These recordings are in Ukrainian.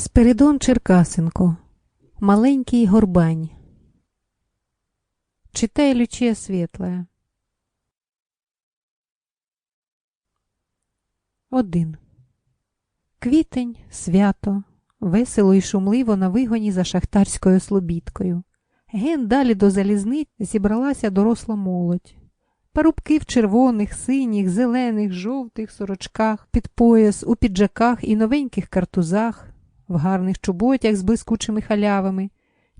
Спиридон Черкасенко. Маленький горбань. Читає Лючія Світлая Один. Квітень, свято, весело і шумливо на вигоні за шахтарською слобідкою. Ген далі до залізниць зібралася доросла молодь. Парубки в червоних, синіх, зелених, жовтих сорочках, під пояс, у піджаках і новеньких картузах, в гарних чоботях з блискучими халявами,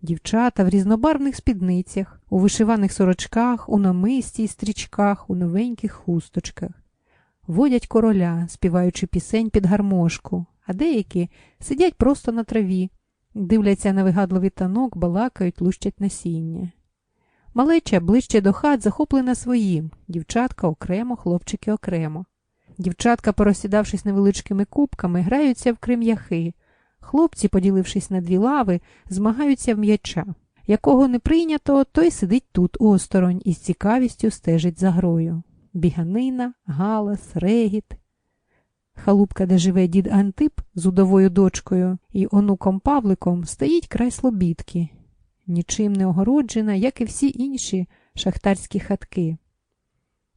дівчата в різнобарвних спідницях, у вишиваних сорочках, у намисті й стрічках, у новеньких хусточках. Водять короля, співаючи пісень під гармошку, а деякі сидять просто на траві, дивляться на вигадливий танок, балакають, лущать насіння. Малеча ближче до хат захоплена своїм, дівчатка окремо, хлопчики окремо. Дівчатка, порозсідавшись невеличкими кубками, граються в крем'яхи. Хлопці, поділившись на дві лави, змагаються в м'яча. Якого не прийнято, той сидить тут осторонь і з цікавістю стежить за грою. Біганина, галас, регіт. Халупка, де живе дід Антип з удовою дочкою і онуком Павликом, стоїть край слобідки, нічим не огороджена, як і всі інші шахтарські хатки.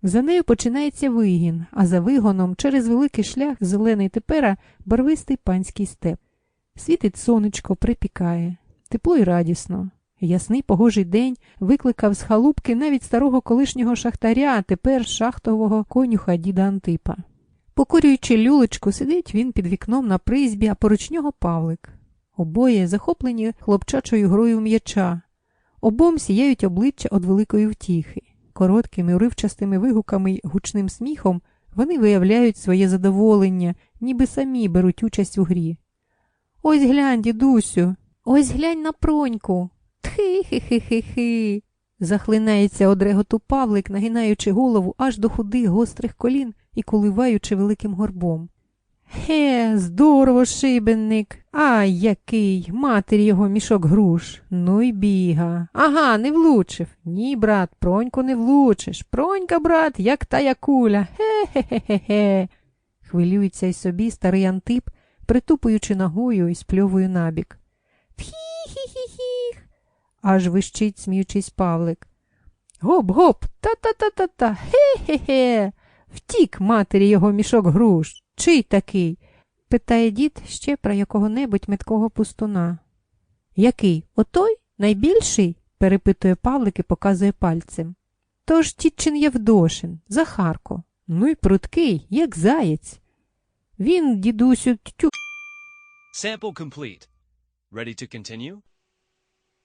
За нею починається вигін, а за вигоном через великий шлях зелений тепера барвистий панський степ. Світить сонечко, припікає, тепло й радісно. Ясний погожий день викликав з халупки навіть старого колишнього шахтаря, а тепер шахтового конюха діда Антипа. Покурюючи люлечку, сидить він під вікном на призбі, а поруч нього Павлик. Обоє захоплені хлопчачою грою м'яча. Обом сіяють обличчя від великої втіхи. Короткими, уривчастими вигуками й гучним сміхом вони виявляють своє задоволення, ніби самі беруть участь у грі. Ось глянь, дідусю, ось глянь на проньку. Тхи-хи-хи-хи-хи. Захлинається од реготу Павлик, нагинаючи голову аж до худих гострих колін і коливаючи великим горбом. Хе, здорово, шибенник. Ай, який, матері його мішок груш. Ну й біга. Ага, не влучив. Ні, брат, проньку не влучиш. Пронька, брат, як тая куля. Хе-хе-хе-хе. Хвилюється й собі старий Антип, притупуючи ногою і спльовую набік. Тхі-хі-хі-хіх. Аж вищить, сміючись Павлик. Гоп-гоп, та-та-та-та-та, хе-хе-хе. Втік матері його мішок груш. Чий такий? питає дід ще про якого-небудь меткого пустуна. Який? Отой? Найбільший? перепитує Павлик і показує пальцем. Тож тітчин Євдошин, Захарко. Ну й пруткий, як заєць. Він, дідусю, тю. Sample complete. Ready to continue?